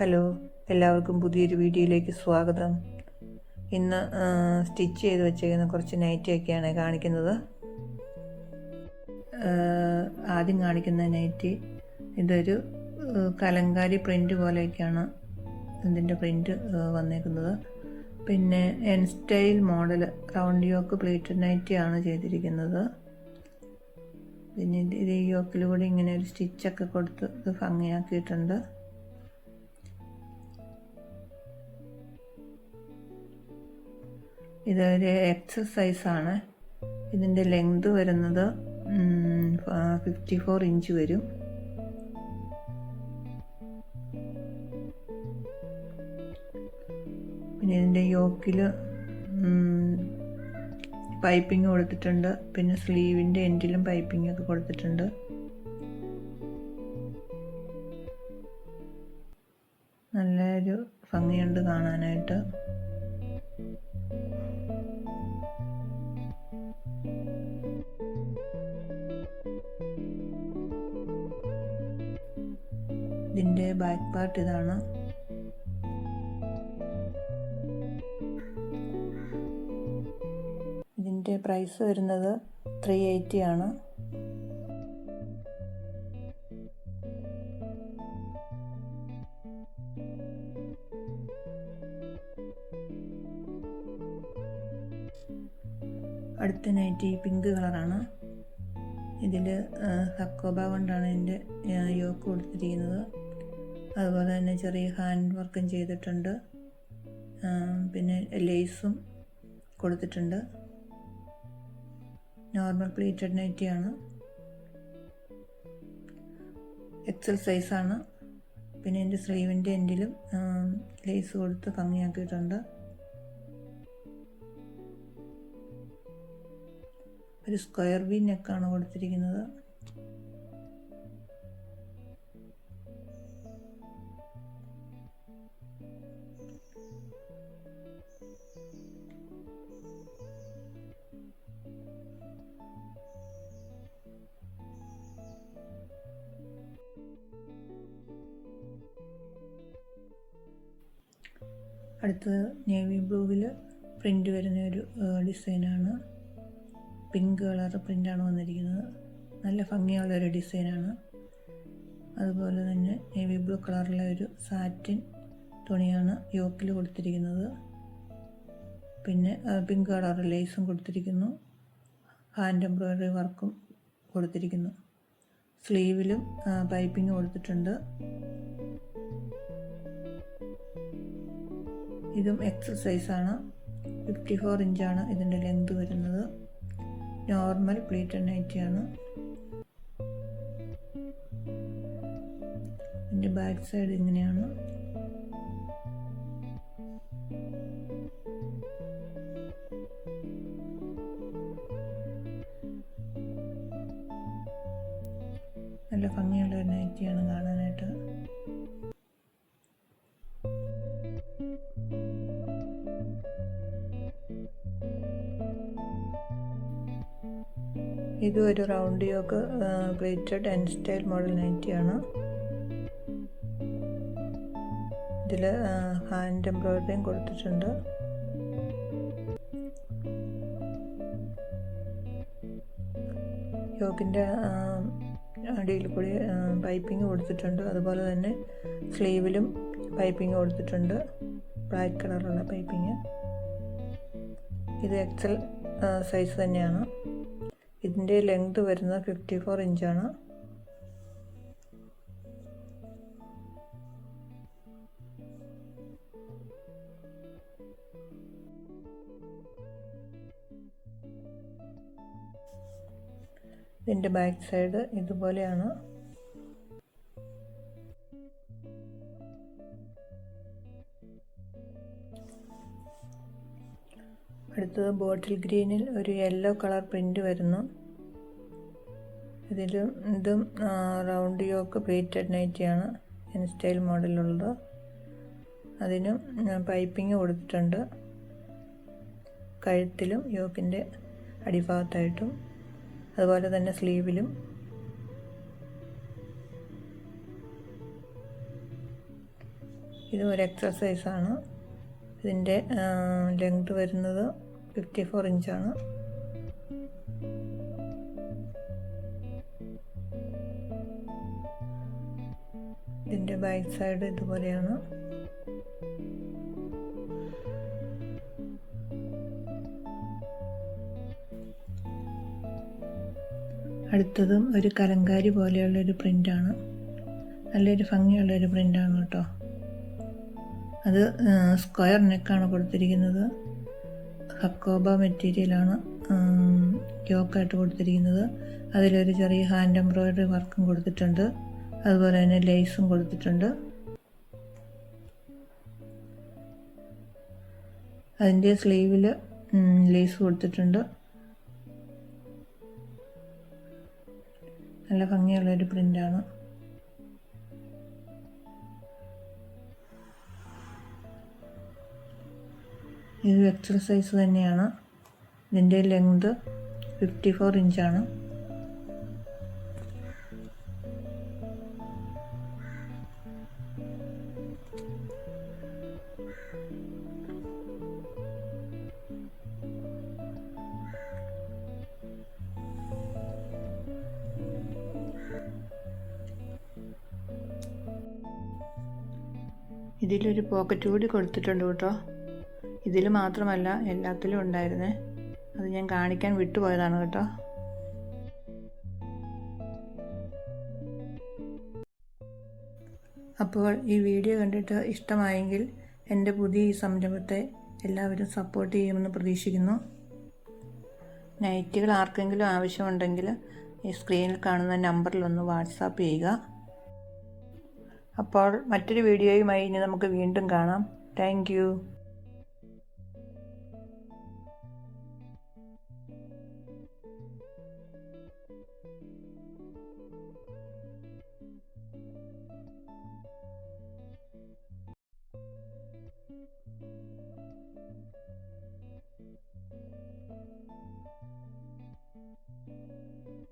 Hello എല്ലാവർക്കും പുതിയൊരു വീഡിയോയിലേക്ക് സ്വാഗതം. ഇന്ന് സ്റ്റിച്ച് ചെയ്ത് വെച്ചേക്കുന്ന കുറച്ച് നൈറ്റിയൊക്കെയാണ് കാണിക്കുന്നത്. ആദ്യം കാണിക്കുന്ന നൈറ്റി ഇതൊരു കലങ്കാരി പ്രിന്റ് പോലെയൊക്കെയാണ് ഇതിന്റെ പ്രിന്റ് വന്നേക്കുന്നത്. പിന്നെ and style model round yoke pleated നൈറ്റിയാണ് ചെയ്തിരിക്കുന്നത്. പിന്നെ ഇത് യോക്കിലൂടെ ഇങ്ങനെ ഒരു സ്റ്റിച്ചൊക്കെ കൊടുത്ത് ഇത് ഭംഗിയാക്കിയിട്ടുണ്ട്. ഇതൊരു എക്സസൈസാണ് ഇതിന്റെ ലെങ്ത് വരുന്നത് ഫിഫ്റ്റി ഫോർ ഇഞ്ച് വരും. പിന്നെ ഇതിന്റെ യോക്കിൽ പൈപ്പിംഗ് കൊടുത്തിട്ടുണ്ട്. പിന്നെ സ്ലീവിന്റെ എൻഡിലും പൈപ്പിംഗ് ഒക്കെ കൊടുത്തിട്ടുണ്ട്. നല്ലൊരു ഭംഗിയുണ്ട് കാണാനായിട്ട്. ഇതിന്റെ ബാക്ക് പാർട്ട് ഇതാണ്. ഇതിന്റെ പ്രൈസ് വരുന്നത് ത്രീ എയ്റ്റി ആണ്. അടുത്ത നൈറ്റി പിങ്ക് കളറാണ് ഇതിൽ ഹക്കോബ കൊണ്ടാണ് ഇതിന്റെ യോക്ക് കൊടുത്തിരിക്കുന്നത്. അതുപോലെ തന്നെ ചെറിയ ഹാൻഡ് വർക്കും ചെയ്തിട്ടുണ്ട്. പിന്നെ ലേസും കൊടുത്തിട്ടുണ്ട്. Normal pleated നൈറ്റിയാണ്. എക്സൽ സൈസാണ്. പിന്നെ എന്റെ സ്ലീവിന്റെ എൻഡിലും ലേസ് കൊടുത്ത് ഭംഗിയാക്കിയിട്ടുണ്ട്. ഒരു സ്ക്വയർ വി നെക്കാണ് കൊടുത്തിരിക്കുന്നത്. അടുത്തത് നേവി ബ്ലൂവിൽ പ്രിന്റ് വരുന്ന ഒരു ഡിസൈനാണ്. പിങ്ക് കളർ പ്രിന്റാണ് വന്നിരിക്കുന്നത്. നല്ല ഭംഗിയുള്ള ഒരു ഡിസൈനാണ്. അതുപോലെ തന്നെ നേവി ബ്ലൂ കളറിലെ ഒരു സാറ്റിൻ തുണിയാണ് യോക്കിൽ കൊടുത്തിരിക്കുന്നത്. പിന്നെ പിങ്ക് കളർ ലേസും കൊടുത്തിരിക്കുന്നു. ഹാൻഡ് എംബ്രോയ്ഡറി വർക്കും കൊടുത്തിരിക്കുന്നു. സ്ലീവിലും പൈപ്പിംഗ് കൊടുത്തിട്ടുണ്ട്. ഇതും എക്സസൈസാണ് ഫിഫ്റ്റി ഫോർ ഇഞ്ചാണ് ഇതിന്റെ ലെങ്ത് വരുന്നത്. നോർമൽ പ്ലീറ്റഡ് നൈറ്റിയാണ് ഇതിന്റെ ബാക്ക് സൈഡ് ഇങ്ങനെയാണ്. നല്ല ഭംഗിയുള്ള ഒരു നൈറ്റിയാണ് കാണാനായിട്ട്. ഇതും ഒരു round yoke pleated and style model നൈറ്റിയാണ്. ഇതിൽ ഹാൻഡ് എംബ്രോയ്ഡറിയും കൊടുത്തിട്ടുണ്ട്. യോക്കിന്റെ അടിയിൽ കൂടി പൈപ്പിംഗ് കൊടുത്തിട്ടുണ്ട്. അതുപോലെ തന്നെ സ്ലീവിലും പൈപ്പിംഗ് കൊടുത്തിട്ടുണ്ട്. ബ്ലാക്ക് കളറുള്ള പൈപ്പിംഗ്. ഇത് എക്സൽ സൈസ് തന്നെയാണ്. ഇതിന്റെ ലെങ്ത് വരുന്നത് ഫിഫ്റ്റി ഫോർ ഇഞ്ചാണ് ഇതിന്റെ ബാക്ക് സൈഡ് ഇതുപോലെയാണ്. അടുത്തത് ബോട്ടിൽ ഗ്രീനിൽ ഒരു യെല്ലോ കളർ പ്രിന്റ് വരുന്നു. ഇതിലും ഇതും റൗണ്ട് യോക്ക് പ്ലേറ്റഡ് നൈറ്റിയാണ് എൻ സ്റ്റൈൽ മോഡലുള്ളത് അതിനും പൈപ്പിംഗ് കൊടുത്തിട്ടുണ്ട്. കഴുത്തിലും യോക്കിന്റെ അടിഭാഗത്തായിട്ടും അതുപോലെ തന്നെ സ്ലീവിലും. ഇതും ഒരു എക്സസൈസാണ് ഇതിന്റെ ലെങ്ത് വരുന്നത് ഫിഫ്റ്റി ഫോർ ഇഞ്ചാണ്. ഇതിന്റെ ബാക്ക് സൈഡ് ഇതുപോലെയാണ്. അടുത്തതും ഒരു കലങ്കാരി പോലെയുള്ളൊരു പ്രിന്റാണ് നല്ലൊരു ഭംഗിയുള്ളൊരു പ്രിന്റാണ് കേട്ടോ. അത് സ്ക്വയർ നെക്കാണ് കൊടുത്തിരിക്കുന്നത്. ഹക്കോബ മെറ്റീരിയലാണ് യോക്കായിട്ട് കൊടുത്തിരിക്കുന്നത്. അതിലൊരു ചെറിയ ഹാൻഡ് എംബ്രോയ്ഡറി വർക്കും കൊടുത്തിട്ടുണ്ട്. അതുപോലെ തന്നെ ലേസും കൊടുത്തിട്ടുണ്ട്. അതിന്റെ സ്ലീവിൽ ലേസ് കൊടുത്തിട്ടുണ്ട്. നല്ല ഭംഗിയുള്ളൊരു പ്രിന്റാണ്. ഇത് എക്സസൈസ് തന്നെയാണ്. ഇതിന്റെ ലെങ്ത് ഫിഫ്റ്റി ഫോർ ഇഞ്ചാണ് ഇതിലൊരു പോക്കറ്റ് കൂടി കൊടുത്തിട്ടുണ്ട് കേട്ടോ. ഇതിൽ മാത്രമല്ല എല്ലാത്തിലും ഉണ്ടായിരുന്നേ. അത് ഞാൻ കാണിക്കാൻ വിട്ടുപോയതാണ് കേട്ടോ. അപ്പോൾ ഈ വീഡിയോ കണ്ടിട്ട് ഇഷ്ടമായെങ്കിൽ എന്റെ പുതിയ ഈ സംരംഭത്തെ എല്ലാവരും സപ്പോർട്ട് ചെയ്യുമെന്ന് പ്രതീക്ഷിക്കുന്നു. നൈറ്റുകൾ ആർക്കെങ്കിലും ആവശ്യമുണ്ടെങ്കിൽ ഈ സ്ക്രീനിൽ കാണുന്ന നമ്പറിൽ ഒന്ന് വാട്സാപ്പ് ചെയ്യുക. അപ്പോൾ മറ്റൊരു വീഡിയോയുമായി ഇനി നമുക്ക് വീണ്ടും കാണാം. താങ്ക്